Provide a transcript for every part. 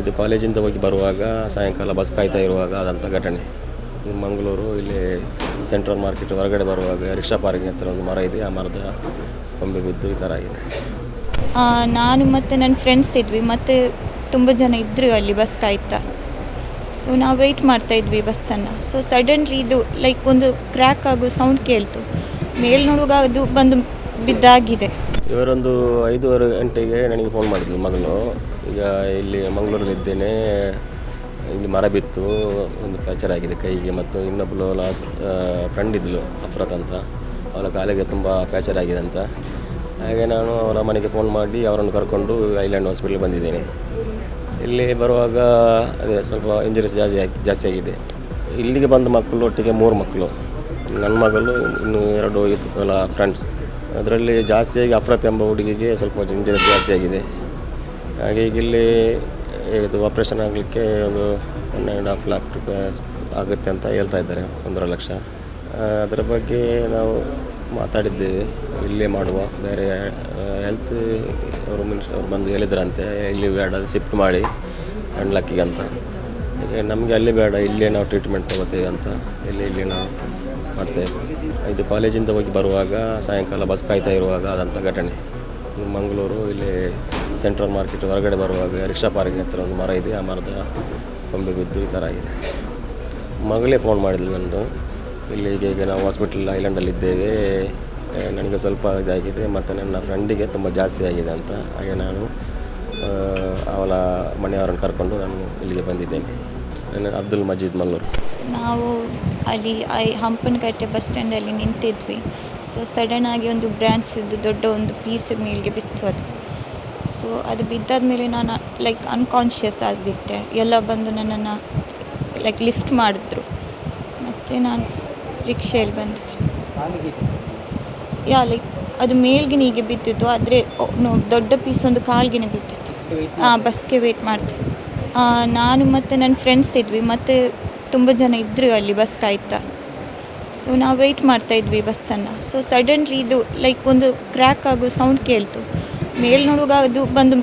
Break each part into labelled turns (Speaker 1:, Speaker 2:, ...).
Speaker 1: ಇದು ಕಾಲೇಜಿಂದ ಹೋಗಿ ಬರುವಾಗ, ಸಾಯಂಕಾಲ ಬಸ್ ಕಾಯ್ತಾ ಇರುವಾಗ ಆದಂಥ ಘಟನೆ. ಮಂಗಳೂರು, ಇಲ್ಲಿ ಸೆಂಟ್ರಲ್ ಮಾರ್ಕೆಟ್ ಹೊರಗಡೆ ಬರುವಾಗ ರಿಕ್ಷಾ ಪಾರ್ಕಿಂಗ್ ಹತ್ರ ಒಂದು ಮರ ಇದೆ, ಆ ಮರದ ಕೊಂಬೆ ಬಿದ್ದು ಈ ಥರ ಆಗಿದೆ.
Speaker 2: ನಾನು ಮತ್ತು ನನ್ನ ಫ್ರೆಂಡ್ಸ್ ಇದ್ವಿ. ಮತ್ತು ತುಂಬ ಜನ ಇದ್ದರು ಅಲ್ಲಿ ಬಸ್ ಕಾಯ್ತಾ. ಸೊ ನಾವು ವೆಯ್ಟ್ ಮಾಡ್ತಾ ಇದ್ವಿ ಬಸ್ಸನ್ನು ಸೊ ಸಡನ್ಲಿ ಇದು ಲೈಕ್ ಒಂದು ಕ್ರ್ಯಾಕ್ ಆಗೋ ಸೌಂಡ್ ಕೇಳ್ತು. ಮೇಲೆ ನೋಡುವಾಗ ಅದು ಬಂದು ಬಿದ್ದಾಗಿದೆ.
Speaker 1: ಇವರೊಂದು ಐದೂವರೆ ಗಂಟೆಗೆ ನನಗೆ ಫೋನ್ ಮಾಡಿದ್ಲು ಮಗಳು ಈಗ ಇಲ್ಲಿ ಮಂಗಳೂರಲ್ಲಿ ಇದ್ದೇನೆ. ಇಲ್ಲಿ ಮರ ಬಿತ್ತು. ಒಂದು ಫ್ರ್ಯಾಕ್ಚರ್ ಆಗಿದೆ ಕೈಗೆ ಮತ್ತು ಇನ್ನೊಬ್ಬಳು ಫ್ರೆಂಡ್ ಇದ್ಲು ಅಫ್ರತ್ ಅಂತ. ಅವಳ ಕಾಲಿಗೆ ತುಂಬ ಫ್ರ್ಯಾಕ್ಚರ್ ಆಗಿದೆ ಅಂತ. ಹಾಗೆ ನಾನು ಅವರ ಮನೆಗೆ ಫೋನ್ ಮಾಡಿ ಅವರನ್ನು ಕರ್ಕೊಂಡು ಐಲ್ಯಾಂಡ್ ಹಾಸ್ಪಿಟ್ಲಿಗೆ ಬಂದಿದ್ದೇನೆ. ಇಲ್ಲಿ ಬರುವಾಗ ಅದೇ ಸ್ವಲ್ಪ ಇಂಜುರೀಸ್ ಜಾಸ್ತಿ ಜಾಸ್ತಿ ಆಗಿದೆ. ಇಲ್ಲಿಗೆ ಬಂದ ಮಕ್ಕಳು ಒಟ್ಟಿಗೆ ಮೂರು ಮಕ್ಕಳು. ನನ್ನ ಮಗಳು, ಇನ್ನು ಎರಡು ಎಲ್ಲ ಫ್ರೆಂಡ್ಸ್ ಅದರಲ್ಲಿ ಜಾಸ್ತಿಯಾಗಿ ಅಫ್ರತ್ ಎಂಬ ಹುಡುಗಿಗೆ ಸ್ವಲ್ಪ ಜಿಂಜರ್ ಜಾಸ್ತಿ ಆಗಿದೆ ಹಾಗೆ ಇಲ್ಲಿ ಇದು ಆಪ್ರೇಷನ್ ಆಗಲಿಕ್ಕೆ ಒಂದು ಒನ್ ಆ್ಯಂಡ್ ಹಾಫ್ ಲ್ಯಾಕ್ ರೂಪಾಯಿ ಆಗುತ್ತೆ ಅಂತ ಹೇಳ್ತಾ ಇದ್ದಾರೆ, ಒಂದೂವರೆ ಲಕ್ಷ. ಅದರ ಬಗ್ಗೆ ನಾವು ಮಾತಾಡಿದ್ದೇವೆ, ಇಲ್ಲೇ ಮಾಡುವ. ಬೇರೆ ಹೆಲ್ತ್ ಅವರು ಮಿನಿಸ್ಟರ್ ಅವ್ರು ಬಂದು ಹೇಳಿದ್ರಂತೆ, ಇಲ್ಲಿ ಬೇಡ ಶಿಫ್ಟ್ ಮಾಡಿ ಒನ್ ಲಕ್ಕಿಗೆ ಅಂತ. ಹೀಗೆ ನಮಗೆ ಅಲ್ಲಿ ಬೇಡ, ಇಲ್ಲೇ ನಾವು ಟ್ರೀಟ್ಮೆಂಟ್ ತೊಗೋತೀವಿ ಅಂತ. ಇಲ್ಲಿ ಇಲ್ಲಿ ನಾವು ಮಾಡ್ತೇವೆ ಇದು ಕಾಲೇಜಿಂದ ಹೋಗಿ ಬರುವಾಗ, ಸಾಯಂಕಾಲ ಬಸ್ ಕಾಯ್ತಾ ಇರುವಾಗ ಆದಂಥ ಘಟನೆ. ಮಂಗಳೂರು, ಇಲ್ಲಿ ಸೆಂಟ್ರಲ್ ಮಾರ್ಕೆಟ್ ಹೊರಗಡೆ ಬರುವಾಗ ರಿಕ್ಷಾ ಪಾರ್ಕ್ ಹತ್ರ ಒಂದು ಮರ ಇದೆ, ಆ ಮರದ ಕೊಂಬೆ ಬಿದ್ದು ಈ ಥರ ಆಗಿದೆ. ಮಗಳೇ ಫೋನ್ ಮಾಡಿದ್ಲು ನಂದು. ಇಲ್ಲಿ ಈಗ ಈಗ ನಾವು ಹಾಸ್ಪಿಟಲ್ ಐಲ್ಯಾಂಡಲ್ಲಿದ್ದೇವೆ ನನಗೆ ಸ್ವಲ್ಪ ಇದಾಗಿದೆ, ಮತ್ತು ನನ್ನ ಫ್ರೆಂಡಿಗೆ ತುಂಬ ಜಾಸ್ತಿ ಆಗಿದೆ ಅಂತ. ಹಾಗೆ ನಾನು ಅವಳ ಮನೆಯವರನ್ನು ಕರ್ಕೊಂಡು ನಾನು ಇಲ್ಲಿಗೆ ಬಂದಿದ್ದೇನೆ. ಅಬ್ದುಲ್ ಮಜೀದ್ ಮಲ್ಲೂರು?
Speaker 2: ನಾವು ಅಲ್ಲಿ ಐ ಹಂಪನಕಟ್ಟೆ ಬಸ್ ಸ್ಟ್ಯಾಂಡಲ್ಲಿ ನಿಂತಿದ್ವಿ. ಸೊ ಸಡನ್ನಾಗಿ ಒಂದು ಬ್ರ್ಯಾಂಚಿದ್ದು ದೊಡ್ಡ ಒಂದು ಪೀಸ್ ಮೇಲ್ಗೆ ಬಿತ್ತು ಅದು. ಸೊ ಅದು ಬಿದ್ದಾದ ಮೇಲೆ ನಾನು ಲೈಕ್ ಅನ್ಕಾನ್ಷಿಯಸ್ ಆಗಿಬಿಟ್ಟೆ. ಎಲ್ಲ ಬಂದು ನನ್ನನ್ನು ಲೈಕ್ ಲಿಫ್ಟ್ ಮಾಡಿದ್ರು. ಮತ್ತು ನಾನು ರಿಕ್ಷೆಯಲ್ಲಿ ಬಂದು. ಯಾ ಲೈಕ್ ಅದು ಮೇಲ್ಗೆ ಹೀಗೆ ಬಿದ್ದಿತ್ತು. ಆದರೆ ದೊಡ್ಡ ಪೀಸ್ ಒಂದು ಕಾಲ್ಗೆ ಬಿದ್ದಿತ್ತು. ಹಾಂ ಬಸ್ಗೆ ವೇಟ್ ಮಾಡ್ತಿತ್ತು ನಾನು ಮತ್ತು ನನ್ನ ಫ್ರೆಂಡ್ಸ್ ಇದ್ವಿ. ಮತ್ತು ತುಂಬ ಜನ ಇದ್ದರು ಅಲ್ಲಿ ಬಸ್ ಕಾಯ್ತಾ ಸೊ ನಾವು ವೆಯ್ಟ್ ಮಾಡ್ತಾ ಇದ್ವಿ ಬಸ್ಸನ್ನು ಸೊ ಸಡನ್ಲಿ ಇದು ಲೈಕ್ ಒಂದು ಕ್ರ್ಯಾಕ್ ಆಗೋ ಸೌಂಡ್ ಕೇಳ್ತು. ಮೇಲೆ ನೋಡುವಾಗ ಅದು ಬಂದು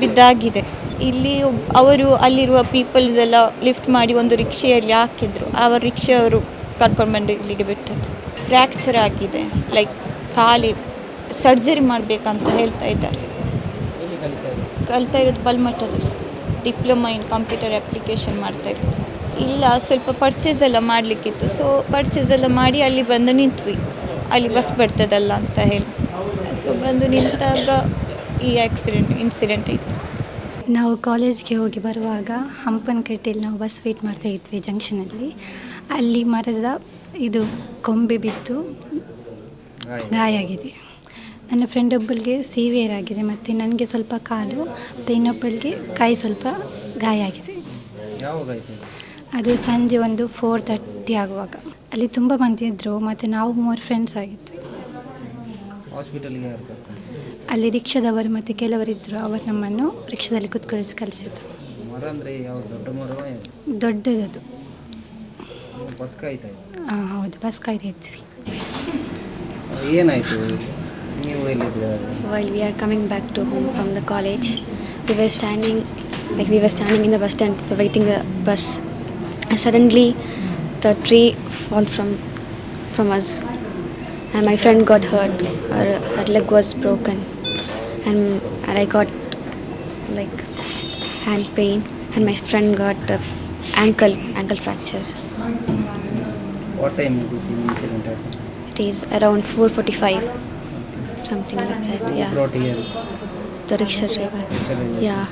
Speaker 2: ಬಿದ್ದಾಗಿದೆ. ಇಲ್ಲಿ ಅವರು ಅಲ್ಲಿರುವ ಪೀಪಲ್ಸ್ ಎಲ್ಲ ಲಿಫ್ಟ್ ಮಾಡಿ ಒಂದು ರಿಕ್ಷೆಯಲ್ಲಿ ಹಾಕಿದ್ರು. ಆ ರಿಕ್ಷೆಯವರು ಕರ್ಕೊಂಡು ಬಂದು ಇಲ್ಲಿಗೆ ಬಿಟ್ಟದ್ದು. ಫ್ರ್ಯಾಕ್ಚರ್ ಆಗಿದೆ. ಲೈಕ್ ಖಾಲಿ ಸರ್ಜರಿ ಮಾಡಬೇಕಂತ ಹೇಳ್ತಾ ಇದ್ದಾರೆ. ಕಲ್ತಾ ಇರೋದು ಬಲ್ಮಠದಲ್ಲಿ. ಡಿಪ್ಲೊಮಾ ಇನ್ ಕಂಪ್ಯೂಟರ್ ಅಪ್ಲಿಕೇಶನ್ ಮಾಡ್ತಾ ಇರೋದು ಇಲ್ಲ, ಸ್ವಲ್ಪ ಪರ್ಚೇಸ್ ಎಲ್ಲ ಮಾಡಲಿಕ್ಕಿತ್ತು. ಸೊ ಪರ್ಚೇಸ್ ಎಲ್ಲ ಮಾಡಿ ಅಲ್ಲಿ ಬಂದು ನಿಂತ್ವಿ. ಅಲ್ಲಿ ಬಸ್ ಬರ್ತದಲ್ಲ ಅಂತ ಹೇಳಿ. ಸೊ ಬಂದು ನಿಂತಾಗ ಈ ಆಕ್ಸಿಡೆಂಟ್ ಇನ್ಸಿಡೆಂಟ್ ಆಯಿತು
Speaker 3: ನಾವು ಕಾಲೇಜ್ಗೆ ಹೋಗಿ ಬರುವಾಗ ಹಂಪನಕಟ್ಟೆಯಲ್ಲಿ ನಾವು ಬಸ್ ವೇಟ್ ಮಾಡ್ತಾ ಇದ್ವಿ ಜಂಕ್ಷನಲ್ಲಿ. ಅಲ್ಲಿ ಮರದ ಇದು ಕೊಂಬೆ ಬಿದ್ದು ಗಾಯ ಆಗಿದೆ. ನನ್ನ ಫ್ರೆಂಡ್ ಒಬ್ಬಳಿಗೆ ಸಿವಿಯರ್ ಆಗಿದೆ ಮತ್ತು ನನಗೆ ಸ್ವಲ್ಪ ಕಾಲು ಮತ್ತು ಇನ್ನೊಬ್ಬಳಿಗೆ ಕೈ ಸ್ವಲ್ಪ ಗಾಯ ಆಗಿದೆ. ಅದು ಸಂಜೆ ಒಂದು ಫೋರ್ ತರ್ಟಿ ಆಗುವಾಗ. ಅಲ್ಲಿ ತುಂಬ ಮಂದಿ ಇದ್ದರು ಮತ್ತು ನಾವು ಮೂರು ಫ್ರೆಂಡ್ಸ್ ಆಗಿದ್ವಿ. ಅಲ್ಲಿ ರಿಕ್ಷಾದವರು ಮತ್ತು ಕೆಲವರಿದ್ದರು ಅವರು ನಮ್ಮನ್ನು ರಿಕ್ಷಾದಲ್ಲಿ ಕುತ್ಕೊಳಿಸಿ ಕಲಿಸಿದ್ರು ದೊಡ್ಡದದು. ಹಾಂ ಹೌದು ಬಸ್ ಕಾಯ್ತಾ ಇದ್ವಿ.
Speaker 4: ಏನಾಯಿತು?
Speaker 5: While we are coming back to home from the college, we were standing, like we were standing in the bus stand for waiting the bus. Suddenly, the tree fall from from us, and my friend got hurt. Her, her leg was broken, and, and I got like hand pain, and my friend got uh, ankle ankle fractures.
Speaker 4: What time was the incident?
Speaker 5: It is around 4:45 something like that. Yeah. The.
Speaker 4: Rickshaw driver.
Speaker 5: Yeah.